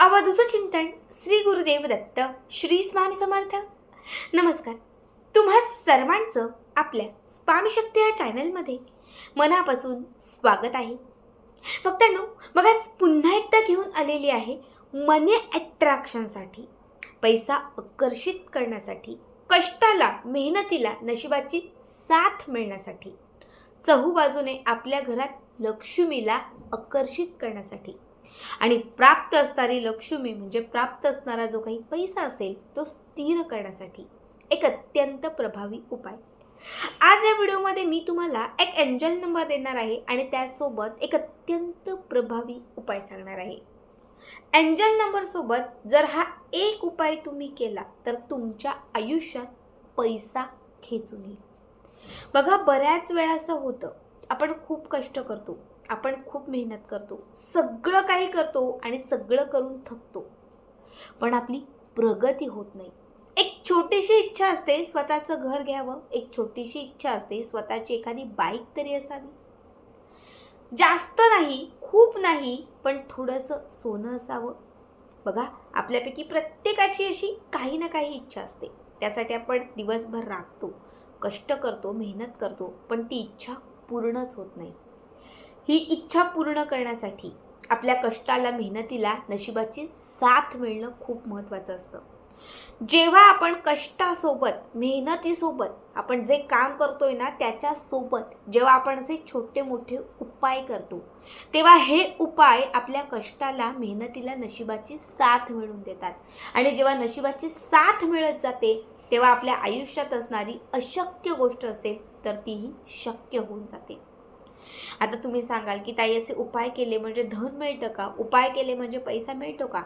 अवधूत चिंतन श्री गुरुदेव दत्त श्री स्वामी समर्थ. नमस्कार. तुम्हा सर्वांचं आपल्या स्वामी शक्ती या चॅनलमध्ये मनापासून स्वागत आहे. भक्तांनो मग आज पुन्हा एकदा घेऊन आलेली आहे मनी अट्रॅक्शनसाठी पैसा आकर्षित करण्यासाठी कष्टाला मेहनतीला नशिबाची साथ मिळण्यासाठी चहूबाजूने आपल्या घरात लक्ष्मीला आकर्षित करण्यासाठी. आणि प्राप्त असणारी लक्ष्मी म्हणजे प्राप्त असणारा जो काही पैसा असेल तो स्थिर करण्यासाठी एक अत्यंत प्रभावी उपाय. आज या व्हिडिओमध्ये मी तुम्हाला एक एंजल नंबर देणार आहे आणि त्यासोबत एक अत्यंत प्रभावी उपाय सांगणार आहे. एंजल नंबरसोबत जर हा एक उपाय तुम्ही केला तर तुमच्या आयुष्यात पैसा खेचून येईल. बघा बऱ्याच वेळा असं होतं. आपण खूप कष्ट करतो. आपण खूप मेहनत करतो सगळं काही करतो आणि सगळं करून थकतो. पण आपली प्रगती होत नाही. एक छोटीशी इच्छा असते स्वतःचं घर घ्यावं एक छोटीशी इच्छा असते स्वतःची एखादी बाईक तरी असावी. जास्त नाही खूप नाही पण थोडंसं सोनं असावं. बघा आपल्यापैकी प्रत्येकाची अशी काही ना काही इच्छा असते. त्यासाठी आपण दिवसभर राबतो कष्ट करतो मेहनत करतो पण ती इच्छा पूर्णच होत नाही. ही इच्छा पूर्ण करण्यासाठी आपल्या कष्टाला मेहनतीला नशिबाची साथ मिळणं खूप महत्त्वाचं असतं. जेव्हा आपण कष्टासोबत मेहनतीसोबत आपण जे काम करतोय ना त्याच्यासोबत जेव्हा आपण असे छोटे मोठे उपाय करतो तेव्हा हे उपाय आपल्या कष्टाला मेहनतीला नशिबाची साथ मिळवून देतात. आणि जेव्हा नशिबाची साथ मिळत जाते तेव्हा आपल्या आयुष्यात असणारी अशक्य गोष्ट असेल तर तीही शक्य होऊन जाते. आता तुम्ही सांगाल की ताई असे उपाय केले म्हणजे धन मिळतं का? उपाय केले म्हणजे पैसा मिळतो का?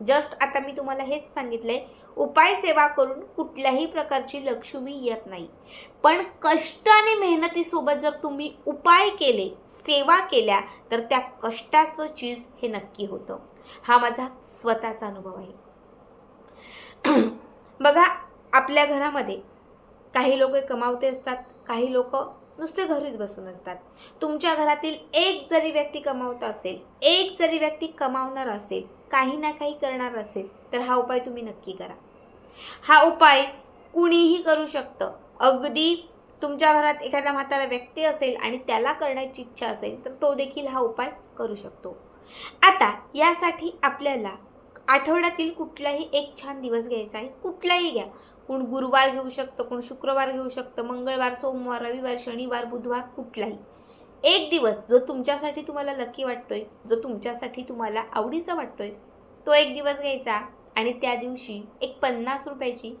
जस्ट आता मी तुम्हाला हेच सांगितलंय उपाय सेवा करून कुठल्याही प्रकारची लक्ष्मी येत नाही. पण कष्ट आणि मेहनतीसोबत जर तुम्ही उपाय केले सेवा केल्या तर त्या कष्टाचं चीज हे नक्की होतं. हा माझा स्वतःचा अनुभव आहे. बघा आपल्या घरामध्ये काही लोक कमावते असतात काही लोक नुसते घरीच बसून असतात. तुमच्या घरातील एक जरी व्यक्ती कमावता असेल एक जरी व्यक्ती कमावणार असेल काही ना काही करणार असेल तर हा उपाय तुम्ही नक्की करा. हा उपाय कुणीही करू शकतं. अगदी तुमच्या घरात एखादा म्हातारा व्यक्ती असेल आणि त्याला करण्याची इच्छा असेल तर तो देखील हा उपाय करू शकतो. आता यासाठी आपल्याला आठवड्यातील कुठलाही एक छान दिवस घ्यायचा आहे कुठलाही घ्या. कोण गुरुवार घेऊ शकतं कोण शुक्रवार घेऊ शकतं मंगळवार सोमवार रविवार शनिवार बुधवार कुठलाही. एक दिवस जो तुमच्यासाठी तुम्हाला लकी वाटतोय जो तुमच्यासाठी तुम्हाला आवडीचा वाटतोय तो एक दिवस घ्यायचा आणि त्या दिवशी एक पन्नास रुपयाची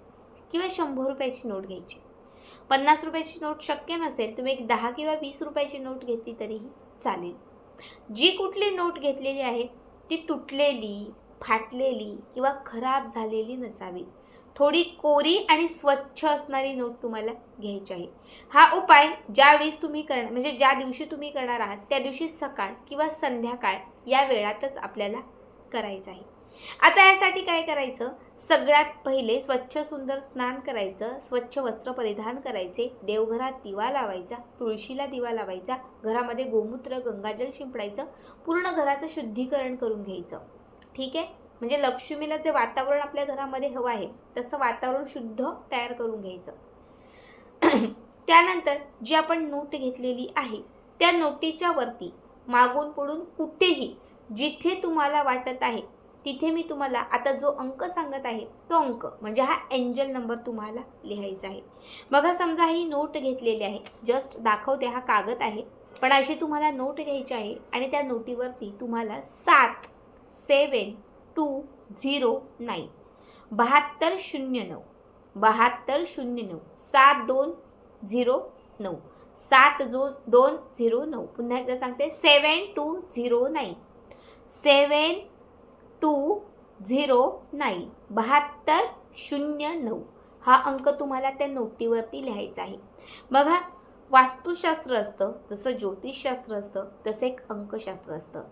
किंवा शंभर रुपयाची नोट घ्यायची. पन्नास रुपयाची नोट शक्य नसेल तुम्ही एक दहा किंवा वीस रुपयाची नोट घेतली तरीही चालेल. जी कुठली नोट घेतलेली आहे ती तुटलेली फाटलेली किंवा खराब झालेली नसावी. थोडी कोरी आणि स्वच्छ असणारी नोट तुम्हाला घ्यायची आहे. हा उपाय ज्यावेळेस तुम्ही करणार म्हणजे ज्या दिवशी तुम्ही करणार आहात त्या दिवशी सकाळ किंवा संध्याकाळ या वेळातच आपल्याला करायचं आहे. आता यासाठी काय करायचं? सगळ्यात पहिले स्वच्छ सुंदर स्नान करायचं स्वच्छ वस्त्र परिधान करायचे देवघरात दिवा लावायचा तुळशीला दिवा लावायचा घरामध्ये गोमूत्र गंगाजल शिंपडायचं पूर्ण घराचं शुद्धीकरण करून घ्यायचं. ठीक आहे? म्हणजे लक्ष्मीला जे वातावरण आपल्या घरामध्ये हवं आहे तसं वातावरण शुद्ध तयार करून घ्यायचं. त्यानंतर जी आपण नोट घेतलेली आहे त्या नोटीच्या वरती मागून पुढून कुठेही जिथे तुम्हाला वाटत आहे तिथे मी तुम्हाला आता जो अंक सांगत आहे तो अंक म्हणजे हा एंजल नंबर तुम्हाला लिहायचा आहे. बघा समजा ही नोट घेतलेली आहे जस्ट दाखवते हा कागद आहे पण अशी तुम्हाला नोट घ्यायची आहे आणि त्या नोटीवरती तुम्हाला सात सेवन टू झिरो नाईन. बहात्तर शून्य नऊ. बहात्तर शून्य नऊ. सात दोन झिरो नऊ. सात जो दोन झिरो नऊ. पुन्हा एकदा सांगते. Seven two zero nine. Seven two zero nine. बहात्तर शून्य नऊ. हा अंक तुम्हाला त्या नोटीवरती लिहायचा आहे. बघा वास्तुशास्त्र असतं जसं ज्योतिषशास्त्र असतं तसं एक अंकशास्त्र असतं.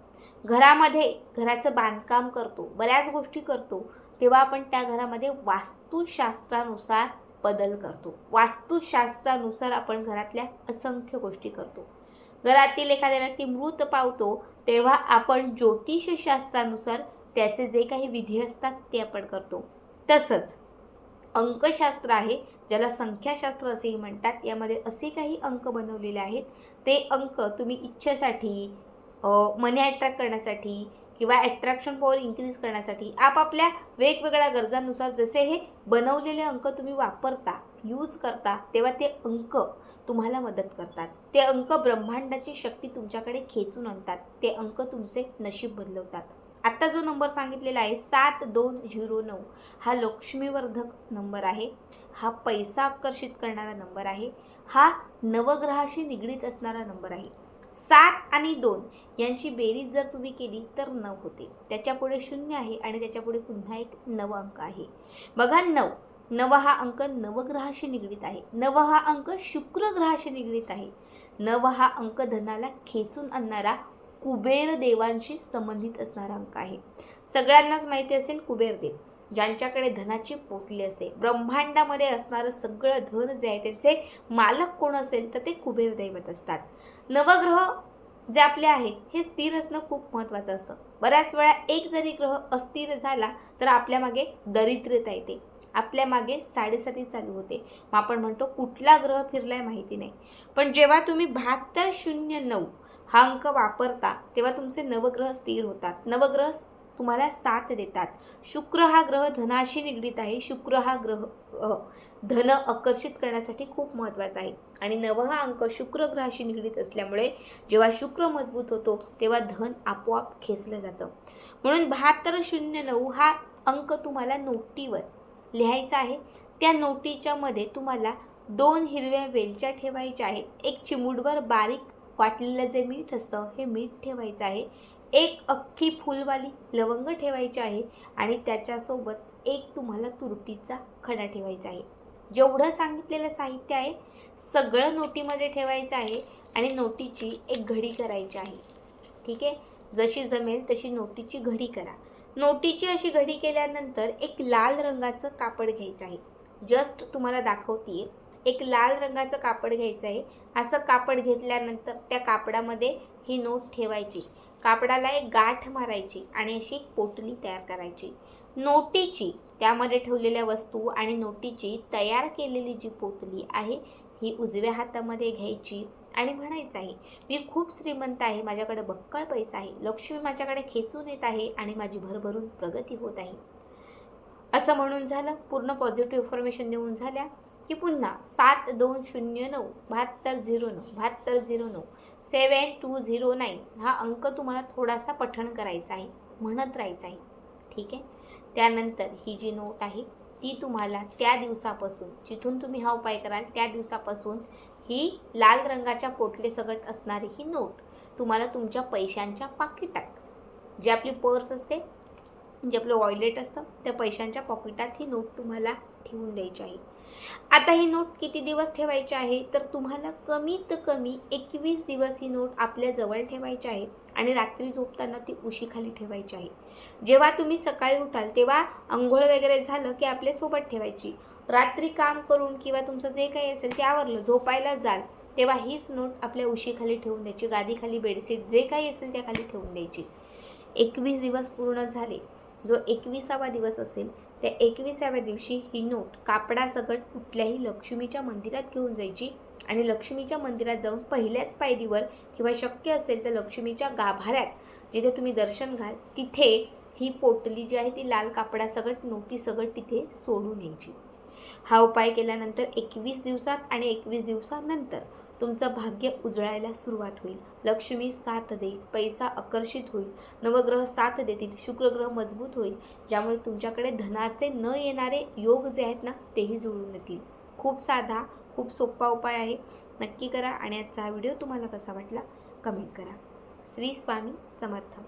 घरामध्ये घराचं बांधकाम करतो बऱ्याच गोष्टी करतो तेव्हा आपण त्या घरामध्ये वास्तुशास्त्रानुसार बदल करतो. वास्तुशास्त्रानुसार आपण घरातल्या असंख्य गोष्टी करतो. घरातील एखाद्या व्यक्ती मृत पावतो तेव्हा आपण ज्योतिषशास्त्रानुसार त्याचे जे काही विधी असतात ते आपण करतो. तसंच अंकशास्त्र आहे ज्याला संख्याशास्त्र असेही म्हणतात यामध्ये असे काही अंक बनवलेले आहेत. ते अंक तुम्ही इच्छेसाठी मनी अट्रॅक्ट करण्यासाठी किंवा ॲट्रॅक्शन पॉवर इन्क्रीज करण्यासाठी आपापल्या वेगवेगळ्या गरजांनुसार जसे हे बनवलेले अंक तुम्ही वापरता यूज करता तेव्हा ते अंक तुम्हाला मदत करतात. ते अंक ब्रह्मांडाची शक्ती तुमच्याकडे खेचून आणतात. ते अंक तुमचे नशीब बदलवतात. आत्ता जो नंबर सांगितलेला आहे सात दोन झिरो नऊ हा लक्ष्मीवर्धक नंबर आहे. हा पैसा आकर्षित करणारा नंबर आहे. हा नवग्रहाशी निगडीत असणारा नंबर आहे. सात आणि दोन यांची बेरीज जर तुम्ही केली तर नऊ होते. त्याच्यापुढे शून्य आहे आणि त्याच्यापुढे पुन्हा एक नव अंक आहे. बघा नऊ. नव हा अंक नवग्रहाशी निगडीत आहे. नव हा अंक शुक्र ग्रहाशी निगडीत आहे. नव हा अंक धनाला खेचून आणणारा कुबेर देवांशी संबंधित असणारा अंक आहे. सगळ्यांनाच माहिती असेल कुबेर देव. ज्यांच्याकडे धनाची पोटली असते. ब्रह्मांडामध्ये असणारं सगळं धन जे आहे त्यांचे मालक कोण असेल तर ते कुबेर दैवत असतात. नवग्रह जे आपले आहेत हे स्थिर असणं खूप महत्त्वाचं असतं. बऱ्याच वेळा एक जरी ग्रह अस्थिर झाला तर आपल्या मागे दरिद्रता येते. आपल्या मागे साडेसाती चालू होते. मग आपण म्हणतो कुठला ग्रह फिरलाय माहिती नाही. पण जेव्हा तुम्ही बहात्तर शून्य नऊ हा अंक वापरता तेव्हा तुमचे नवग्रह स्थिर होतात. नवग्रह तुम्हाला साथ देतात. शुक्र हा ग्रह धनाशी निगडीत आहे. शुक्र हा ग्रह धन आकर्षित करण्यासाठी खूप महत्त्वाचा आहे. आणि नव हा अंक शुक्र ग्रहाशी निगडीत असल्यामुळे जेव्हा शुक्र मजबूत होतो तेव्हा धन आपोआप खेचलं जातं. म्हणून बहात्तर शून्य नऊ हा अंक तुम्हाला नोटीवर लिहायचा आहे. त्या नोटीच्या मध्ये तुम्हाला दोन हिरव्या वेलच्या ठेवायच्या आहेत. एक चिमूटभर बारीक वाटलेलं जे मीठ असतं हे मीठ ठेवायचं आहे. एक अख्खी फुलवाली लवंग ठेवायची आहे आणि त्याच्यासोबत एक तुम्हाला तुरटीचा खडा ठेवायचा आहे. जेवढं सांगितलेलं साहित्य आहे सगळं नोटीमध्ये ठेवायचं आहे आणि नोटीची एक घडी करायची आहे. ठीक आहे? जशी जमेल तशी नोटीची घडी करा. नोटीची अशी घडी केल्यानंतर एक लाल रंगाचं कापड घ्यायचं आहे. जस्ट तुम्हाला दाखवते एक लाल रंगाचं कापड घ्यायचं आहे. असं कापड घेतल्यानंतर त्या कापडामध्ये ही नोट ठेवायची. कापडाला एक गाठ मारायची आणि अशी पोटली तयार करायची. नोटीची त्यामध्ये ठेवलेल्या वस्तू आणि नोटीची तयार केलेली जी पोटली आहे ही उजव्या हातामध्ये घ्यायची आणि म्हणायचं आहे मी खूप श्रीमंत आहे माझ्याकडे बक्कळ पैसा आहे लक्ष्मी माझ्याकडे खेचून येत आहे आणि माझी भरभरून प्रगती होत आहे. असं म्हणून झालं पूर्ण पॉझिटिव्ह इन्फॉर्मेशन देऊन झाल्या. की पुन्हा सात दोन शून्य नऊ बहात्तर झिरो नऊ बहात्तर झिरो नऊ सेवन टू झिरो नाईन हा अंक तुम्हाला थोडासा पठण करायचा आहे म्हणत राहायचा आहे. ठीक आहे? त्यानंतर ही जी नोट आहे ती तुम्हाला त्या दिवसापासून जिथून तुम्ही हा उपाय कराल त्या दिवसापासून ही लाल रंगाच्या पोटले सगट असणारी ही नोट तुम्हाला तुमच्या पैशांच्या पाकिटात जी आपली पर्स असते जे आपलं वॉयलेट असतं त्या पैशांच्या पॉकेटात ही नोट तुम्हाला ठेवून द्यायची आहे. आता ही नोट किती दिवस ठेवायची आहे? तर तुम्हाला कमीत कमी एकवीस दिवस ही नोट आपल्या जवळ ठेवायची आहे आणि रात्री झोपताना ती उशीखाली ठेवायची आहे. जेव्हा तुम्ही सकाळी उठाल तेव्हा आंघोळ वगैरे झालं की आपल्यासोबत ठेवायची. रात्री काम करून किंवा तुमचं जे काही असेल ते आवरलं झोपायला जाल तेव्हा हीच नोट आपल्या उशीखाली ठेवून द्यायची. गादीखाली बेडशीट जे काही असेल त्या खाली ठेवून द्यायची. एकवीस दिवस पूर्ण झाले. जो एकविसावा दिवस असेल त्या एकविसाव्या दिवशी ही नोट कापडासकट कुठल्याही लक्ष्मीच्या मंदिरात घेऊन जायची आणि लक्ष्मीच्या मंदिरात जाऊन पहिल्याच पायरीवर किंवा शक्य असेल तर लक्ष्मीच्या गाभाऱ्यात जिथे तुम्ही दर्शन घाल तिथे ही पोटली जी आहे ती लाल कापडासकट नोटीसकट तिथे सोडून यायची. हा उपाय केल्यानंतर एकवीस दिवसात आणि एकवीस दिवसानंतर तुमचं भाग्य उजळायला सुरुवात होईल. लक्ष्मी साथ देईल पैसा आकर्षित होईल नवग्रह साथ देतील शुक्रग्रह मजबूत होईल ज्यामुळे तुमच्याकडे धनाचे न येणारे योग जे आहेत ना तेही जुळून येतील खूप साधा खूप सोपा उपाय आहे. नक्की करा आणि आजचा हा व्हिडिओ तुम्हाला कसा वाटला कमेंट करा. श्री स्वामी समर्थ.